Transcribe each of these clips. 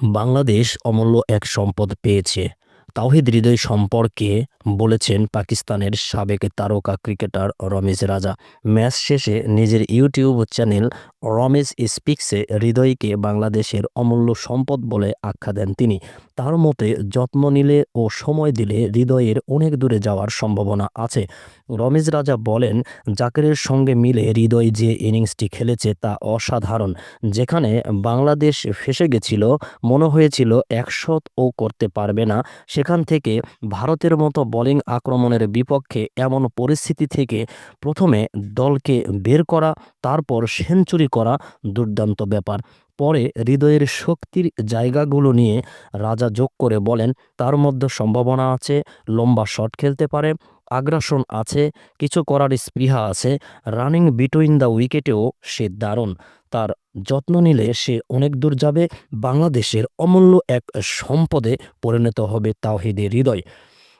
বাংলাদেশ অমূল্য এক সম্পদ পেয়েছে। তাওহিদ হৃদয় সম্পর্কে বলেছেন পাকিস্তানের সাবেক তারকা ক্রিকেটার রমেশ রাজা। ম্যাচ শেষে নিজের ইউটিউব চ্যানেল রমেশ স্পিক্সে হৃদয়কে বাংলাদেশের অমূল্য সম্পদ বলে আখ্যা দেন তিনি। তার মতে, যত্ন নিলে ও সময় দিলে হৃদয়ের অনেক দূরে যাওয়ার সম্ভাবনা আছে। রমেশ রাজা বলেন, জাকেরের সঙ্গে মিলে হৃদয় যে ইনিংসটি খেলেছে তা অসাধারণ। যেখানে বাংলাদেশ ফেসে গেছিল, মনে হয়েছিল ও করতে পারবে না সেখান থেকে ভারতের মতো বোলিং আক্রমণের বিপক্ষে এমন পরিস্থিতি থেকে প্রথমে দলকে বের করা, তারপর সেঞ্চুরি করা দুর্দান্ত ব্যাপার। পরে হৃদয়ের শক্তির জায়গাগুলো নিয়ে রাজা যোগ করে বলেন, তার মধ্যে সম্ভাবনা আছে, লম্বা শট খেলতে পারে, আগ্রাসন আছে, কিছু করার স্পৃহা আছে রানিং বিটুইন দ্য উইকেটেও সে দারুণ। তার যত্ন নিলে সে অনেক দূর যাবে, বাংলাদেশের অমূল্য এক সম্পদে পরিণত হবে তাওহিদের হৃদয়।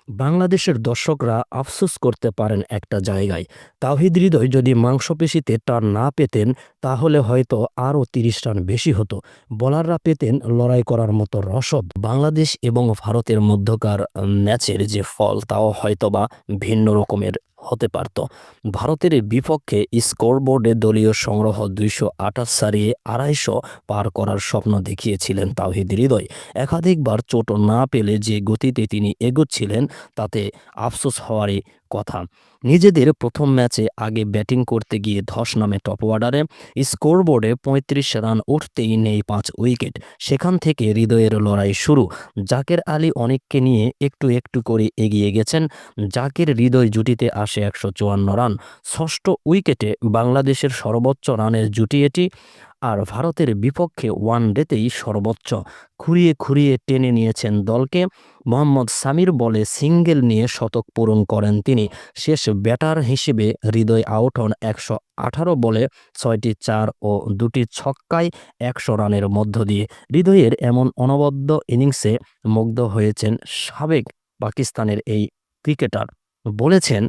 বাংলাদেশের দর্শকরা আফসোস করতে পারেন একটা জায়গায়। তাওহিদ হৃদয় যদি মাংসপেশিতে টান না পেতেন, তাহলে হয়তো আরও তিরিশ রান বেশি হতো। বোলাররা পেতেন লড়াই করার মতো রসদ। বাংলাদেশ এবং ভারতের মধ্যকার ম্যাচের যে ফল, তাও হয়তোবা ভিন্ন রকমের। হতে পারত। ভারতের বিপক্ষে স্কোরবোর্ডে দলীয় সংগ্রহ দুইশো আঠাশ সারিয়ে আড়াইশো পার করার স্বপ্ন দেখিয়েছিলেন তাওহিদ হৃদয়। একাধিকবার চোট না পেলে যে গতিতে তিনি এগোচ্ছিলেন, তাতে আফসোস হওয়ারই কথা। নিজেদের প্রথম ম্যাচে আগে ব্যাটিং করতে গিয়ে ধস নামে টপ অর্ডারে, স্কোরবোর্ডে পঁয়ত্রিশ রান উঠতেই নেই পাঁচ উইকেট। সেখান থেকে হৃদয়ের লড়াই শুরু। জাকের আলী অনেককে নিয়ে একটু একটু করে এগিয়ে গেছেন। জাকের হৃদয় জুটিতে আসে একশো চুয়ান্ন রান। ষষ্ঠ উইকেটে বাংলাদেশের সর্বোচ্চ রানের জুটি এটি। আর ভারতের বিপক্ষে ওয়ান ডেতেই সর্বোচ্চ খুঁড়িয়ে খুঁড়িয়ে টেনে নিয়েছেন দলকে। মোহাম্মদ সামির বলে সিঙ্গেল নিয়ে শতক পূরণ করেন তিনি। শেষ ব্যাটার হিসেবে হৃদয় আউট হন একশো আঠারো বলে ছয়টি চার ও দুটি ছক্কায় একশো রানের মধ্য দিয়ে। হৃদয়ের এমন অনবদ্য ইনিংসে মুগ্ধ হয়েছেন সাবেক পাকিস্তানের এই ক্রিকেটার। বলেছেন,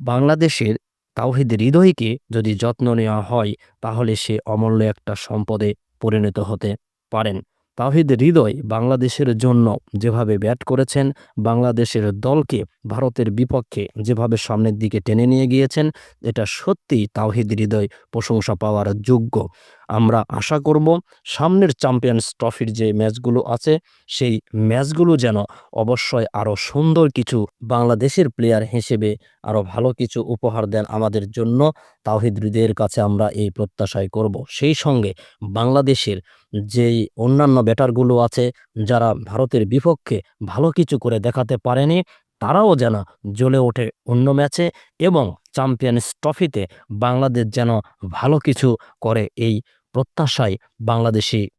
বাংলাদেশের তাওহিদ হৃদয়কে যদি যত্ন নেওয়া হয়, তাহলে সে অমূল্য একটা সম্পদে পরিণত হতে পারেন। তাহিদ হৃদয় বাংলাদেশের জন্য যেভাবে ব্যাট করেছেন, বাংলাদেশের দলকে ভারতের বিপক্ষে যেভাবে সামনের দিকে টেনে নিয়ে গিয়েছেন, এটা সত্যিই তাওহিদ হৃদয় প্রশংসা পাওয়ার যোগ্য। আমরা আশা করব সামনের চ্যাম্পিয়ন্স ট্রফির যে ম্যাচগুলো আছে, সেই ম্যাচগুলো যেন অবশ্যই আরও সুন্দর কিছু বাংলাদেশের প্লেয়ার হিসেবে আরও ভালো কিছু উপহার দেন আমাদের জন্য। তাওহিদ হৃদয়ের কাছে আমরা এই প্রত্যাশাই করব। সেই সঙ্গে বাংলাদেশের যেই অন্যান্য ব্যাটারগুলো আছে, যারা ভারতের বিপক্ষে ভালো কিছু করে দেখাতে পারেনি, তারাও যেন জ্বলে ওঠে অন্য ম্যাচে এবং চ্যাম্পিয়ন্স ট্রফিতে বাংলাদেশ যেন ভালো কিছু করে এই প্রত্যাশায় বাংলাদেশি